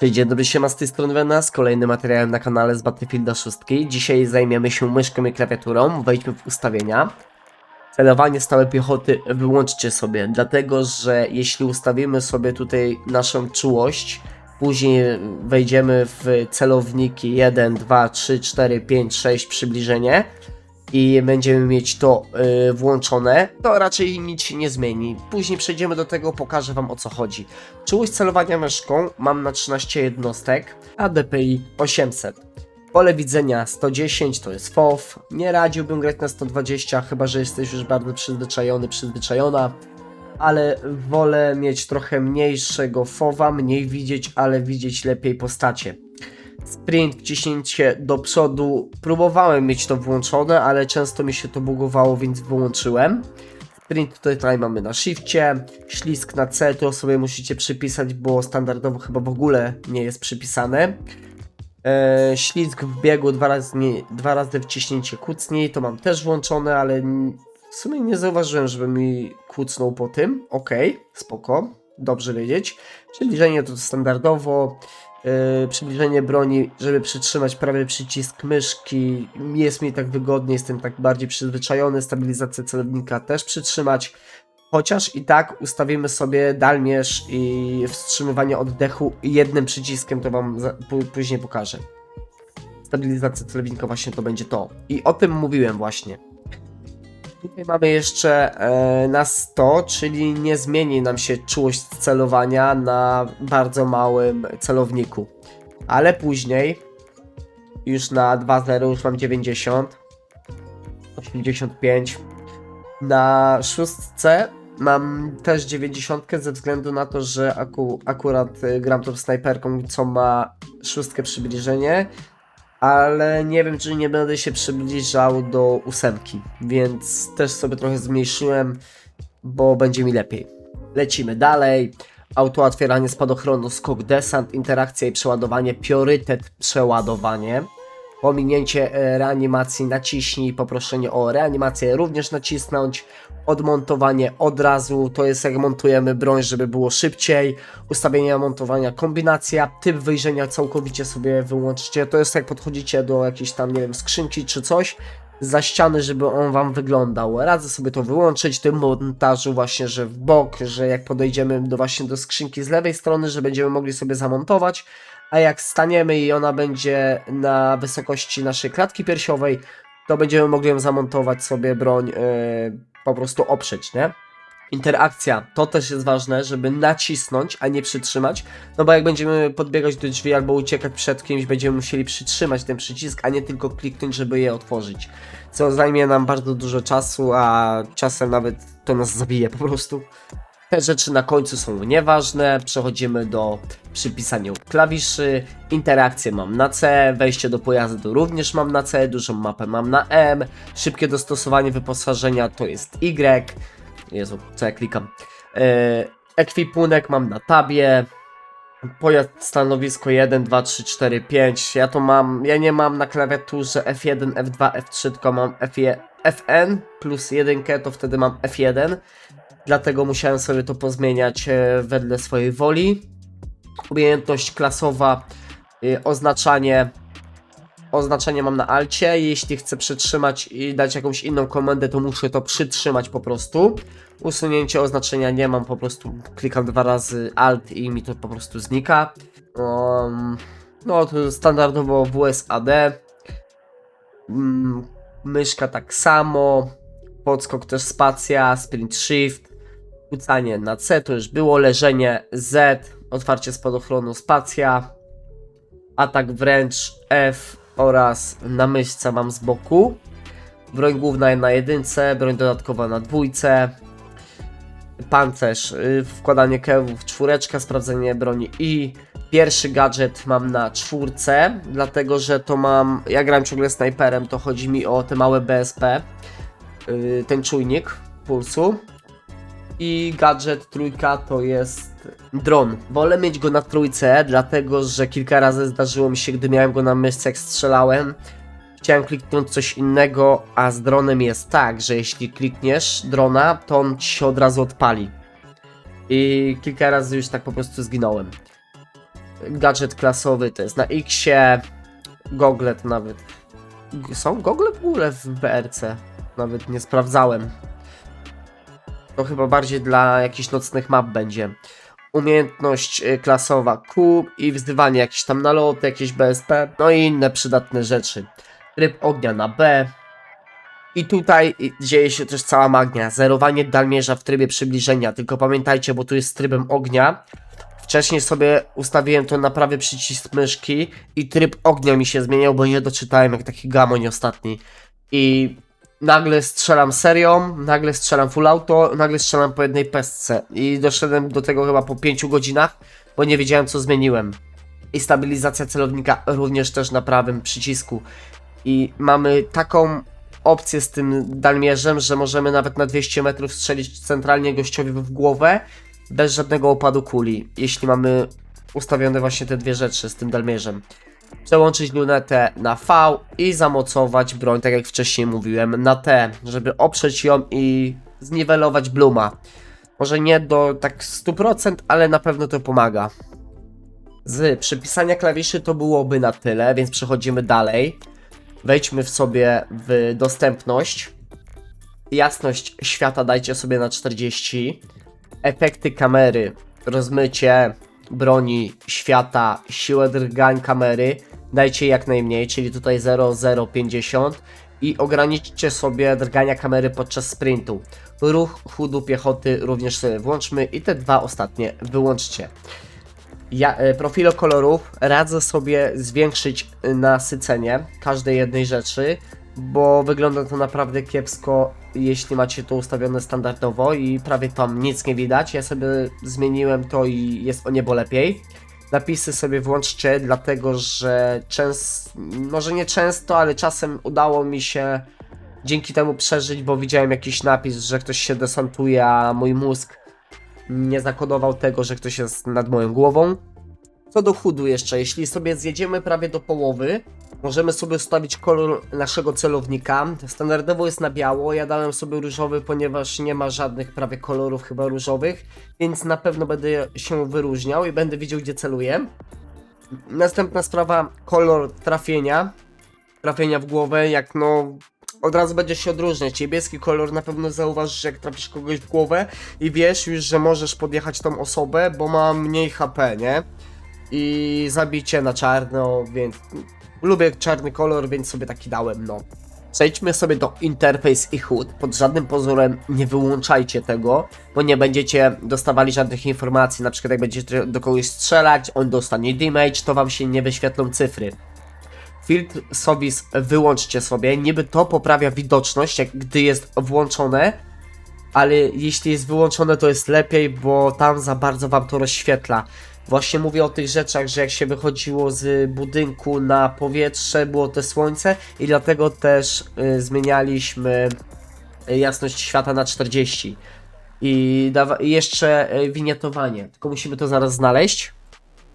Cześć, dzień dobry, siema z tej strony Wena, z kolejnym materiałem na kanale z Battlefielda 6. Dzisiaj zajmiemy się myszką i klawiaturą, wejdźmy w ustawienia. Celowanie stałe piechoty wyłączcie sobie, dlatego że jeśli ustawimy sobie tutaj naszą czułość, później wejdziemy w celowniki 1, 2, 3, 4, 5, 6 przybliżenie i będziemy mieć to y, włączone, to raczej nic się nie zmieni. Później przejdziemy do tego, pokażę Wam o co chodzi. Czułość celowania myszką mam na 13 jednostek, a DPI 800. Pole widzenia 110 to jest FOV. Nie radziłbym grać na 120, chyba że jesteś już bardzo przyzwyczajony, przyzwyczajona. Ale wolę mieć trochę mniejszego FOWa, mniej widzieć, ale widzieć lepiej postacie. Sprint, wciśnięcie do przodu. Próbowałem mieć to włączone, ale często mi się to bugowało, więc wyłączyłem. Sprint tutaj mamy na shifcie, ślisk na C to sobie musicie przypisać, bo standardowo chyba w ogóle nie jest przypisane. E, ślizg w biegu dwa razy, nie, dwa razy wciśnięcie kucnij, to mam też włączone, ale w sumie nie zauważyłem, żeby mi kucnął po tym. Ok, spoko, dobrze wiedzieć. Przybliżenie to standardowo. Yy, przybliżenie broni, żeby przytrzymać prawy przycisk myszki. Jest mi tak wygodnie, jestem tak bardziej przyzwyczajony. Stabilizację celownika też przytrzymać. Chociaż i tak ustawimy sobie dalmierz i wstrzymywanie oddechu jednym przyciskiem, to Wam później pokażę. Stabilizacja celownika właśnie to będzie to. I o tym mówiłem właśnie. Tutaj mamy jeszcze e, na 100, czyli nie zmieni nam się czułość celowania na bardzo małym celowniku. Ale później, już na 2.0 już mam 90, 85. Na szóstce mam też 90 ze względu na to, że aku, akurat y, gram tą snajperką, co ma szóstkę przybliżenie, ale nie wiem, czy nie będę się przybliżał do ósemki, więc też sobie trochę zmniejszyłem, bo będzie mi lepiej. Lecimy dalej. Auto otwieranie spadochronu, skok desant, interakcja i przeładowanie, priorytet przeładowanie. Pominięcie e, reanimacji naciśnij, poproszenie o reanimację również nacisnąć. Odmontowanie od razu, to jest jak montujemy broń, żeby było szybciej. Ustawienia montowania, kombinacja, typ wyjrzenia całkowicie sobie wyłączcie. To jest jak podchodzicie do jakiejś tam, nie wiem, skrzynki czy coś za ściany, żeby on wam wyglądał. Radzę sobie to wyłączyć w tym montażu właśnie, że w bok, że jak podejdziemy do właśnie do skrzynki z lewej strony, że będziemy mogli sobie zamontować, a jak staniemy i ona będzie na wysokości naszej klatki piersiowej, to będziemy mogli ją zamontować sobie broń yy, po prostu oprzeć, nie? Interakcja, to też jest ważne, żeby nacisnąć, a nie przytrzymać, no bo jak będziemy podbiegać do drzwi albo uciekać przed kimś, będziemy musieli przytrzymać ten przycisk, a nie tylko kliknąć, żeby je otworzyć. Co zajmie nam bardzo dużo czasu, a czasem nawet to nas zabije po prostu. Te rzeczy na końcu są nieważne. Przechodzimy do przypisania klawiszy. Interakcje mam na C, wejście do pojazdu również mam na C, dużą mapę mam na M. Szybkie dostosowanie wyposażenia to jest Y. Jezu, co ja klikam. E, ekwipunek mam na tabie. Pojazd stanowisko 1, 2, 3, 4, 5. Ja to mam, ja nie mam na klawiaturze F1, F2, F3, tylko mam F1, FN plus 1, to wtedy mam F1 dlatego musiałem sobie to pozmieniać e, wedle swojej woli. Umiejętność klasowa, e, oznaczanie. Oznaczenie mam na alcie. Jeśli chcę przytrzymać i dać jakąś inną komendę, to muszę to przytrzymać po prostu. Usunięcie oznaczenia nie mam, po prostu klikam dwa razy alt i mi to po prostu znika. Um, no to standardowo WSAD. Mm, myszka tak samo. Podskok też spacja, sprint shift. Rzucanie na C to już było, leżenie Z, otwarcie spadochronu spacja, atak wręcz F oraz na myszce mam z boku. Broń główna na jedynce, broń dodatkowa na dwójce. Pancerz, y, wkładanie kewów, czwóreczka, sprawdzenie broni i pierwszy gadżet mam na czwórce, dlatego że to mam, ja gram ciągle snajperem, to chodzi mi o te małe BSP, y, ten czujnik pulsu i gadżet trójka to jest dron. Wolę mieć go na trójce, dlatego że kilka razy zdarzyło mi się, gdy miałem go na myszce, jak strzelałem. Chciałem kliknąć coś innego, a z dronem jest tak, że jeśli klikniesz drona, to on ci się od razu odpali. I kilka razy już tak po prostu zginąłem. gadżet klasowy, to jest na Xie, goglet nawet. Są gogle w ogóle w BRC? Nawet nie sprawdzałem. To chyba bardziej dla jakichś nocnych map będzie. Umiejętność y, klasowa Q i wzdywanie jakieś tam naloty, jakieś BSP, no i inne przydatne rzeczy. Tryb ognia na B. I tutaj y, dzieje się też cała magia. Zerowanie dalmierza w trybie przybliżenia. Tylko pamiętajcie, bo tu jest trybem ognia. Wcześniej sobie ustawiłem to na prawy przycisk myszki i tryb ognia mi się zmieniał, bo nie doczytałem jak taki gamoń ostatni. I nagle strzelam serią, nagle strzelam full auto, nagle strzelam po jednej pestce. I doszedłem do tego chyba po 5 godzinach, bo nie wiedziałem co zmieniłem. I stabilizacja celownika również też na prawym przycisku. I mamy taką opcję z tym dalmierzem, że możemy nawet na 200 metrów strzelić centralnie gościowi w głowę bez żadnego opadu kuli, jeśli mamy ustawione właśnie te dwie rzeczy z tym dalmierzem. Przełączyć lunetę na V i zamocować broń, tak jak wcześniej mówiłem, na T, żeby oprzeć ją i zniwelować Bluma. Może nie do tak 100%, ale na pewno to pomaga. Z przypisania klawiszy to byłoby na tyle, więc przechodzimy dalej. Wejdźmy w sobie w dostępność. Jasność świata dajcie sobie na 40. Efekty kamery, rozmycie broni, świata, siłę drgań kamery dajcie jak najmniej, czyli tutaj 0,050 i ograniczcie sobie drgania kamery podczas sprintu. Ruch chudu piechoty również sobie włączmy i te dwa ostatnie wyłączcie. Ja, e, profile kolorów radzę sobie zwiększyć e, nasycenie każdej jednej rzeczy, bo wygląda to naprawdę kiepsko, jeśli macie to ustawione standardowo i prawie tam nic nie widać. Ja sobie zmieniłem to i jest o niebo lepiej. Napisy sobie włączcie, dlatego że często, może nie często, ale czasem udało mi się dzięki temu przeżyć, bo widziałem jakiś napis, że ktoś się desantuje, a mój mózg nie zakodował tego, że ktoś jest nad moją głową. Co do chudu jeszcze, jeśli sobie zjedziemy prawie do połowy, możemy sobie ustawić kolor naszego celownika. Standardowo jest na biało, ja dałem sobie różowy, ponieważ nie ma żadnych prawie kolorów chyba różowych, więc na pewno będę się wyróżniał i będę wiedział gdzie celuję. Następna sprawa, kolor trafienia. Trafienia w głowę, jak no od razu będziesz się odróżniać. Niebieski kolor na pewno zauważysz, jak trafisz kogoś w głowę i wiesz już, że możesz podjechać tą osobę, bo ma mniej HP, nie? I zabicie na czarno, więc lubię czarny kolor, więc sobie taki dałem, no. Przejdźmy sobie do interfejs i HUD. Pod żadnym pozorem nie wyłączajcie tego, bo nie będziecie dostawali żadnych informacji. Na przykład jak będziecie do kogoś strzelać, on dostanie damage, to wam się nie wyświetlą cyfry. Filtr Sovis wyłączcie sobie, niby to poprawia widoczność, jak gdy jest włączone, ale jeśli jest wyłączone to jest lepiej, bo tam za bardzo wam to rozświetla. Właśnie mówię o tych rzeczach, że jak się wychodziło z budynku na powietrze, było to słońce i dlatego też y, zmienialiśmy y, jasność świata na 40. I, i jeszcze y, winietowanie, tylko musimy to zaraz znaleźć.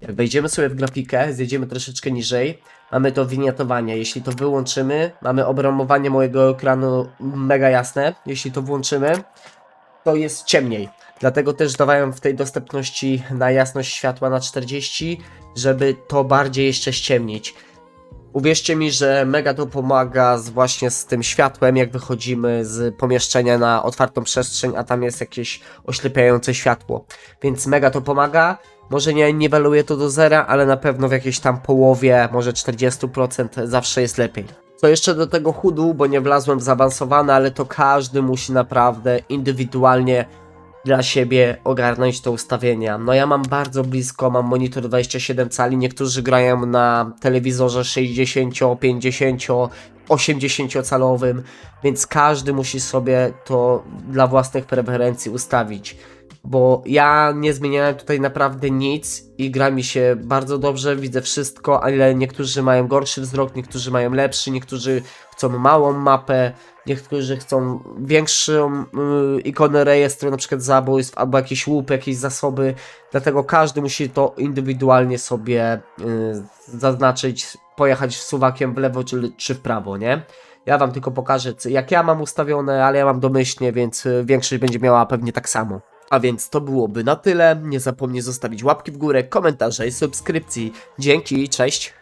Jak wejdziemy sobie w grafikę, zjedziemy troszeczkę niżej, mamy to winietowanie. Jeśli to wyłączymy, mamy obramowanie mojego ekranu mega jasne. Jeśli to włączymy, to jest ciemniej. Dlatego też dawałem w tej dostępności na jasność światła na 40, żeby to bardziej jeszcze ściemnić. Uwierzcie mi, że mega to pomaga z właśnie z tym światłem, jak wychodzimy z pomieszczenia na otwartą przestrzeń, a tam jest jakieś oślepiające światło. Więc mega to pomaga. Może nie niweluje to do zera, ale na pewno w jakiejś tam połowie, może 40% zawsze jest lepiej. Co jeszcze do tego chudu, bo nie wlazłem w zaawansowane, ale to każdy musi naprawdę indywidualnie dla siebie ogarnąć te ustawienia. No ja mam bardzo blisko, mam monitor 27 cali, niektórzy grają na telewizorze 60, 50, 80 calowym, więc każdy musi sobie to dla własnych preferencji ustawić. Bo ja nie zmieniałem tutaj naprawdę nic i gra mi się bardzo dobrze, widzę wszystko, ale niektórzy mają gorszy wzrok, niektórzy mają lepszy, niektórzy chcą małą mapę, niektórzy chcą większą y, ikonę rejestru, na przykład zabójstw, albo jakieś łupy, jakieś zasoby, dlatego każdy musi to indywidualnie sobie y, zaznaczyć, pojechać suwakiem w lewo czy, czy w prawo, nie? Ja wam tylko pokażę, jak ja mam ustawione, ale ja mam domyślnie, więc y, większość będzie miała pewnie tak samo. A więc to byłoby na tyle. Nie zapomnij zostawić łapki w górę, komentarza i subskrypcji. Dzięki, cześć!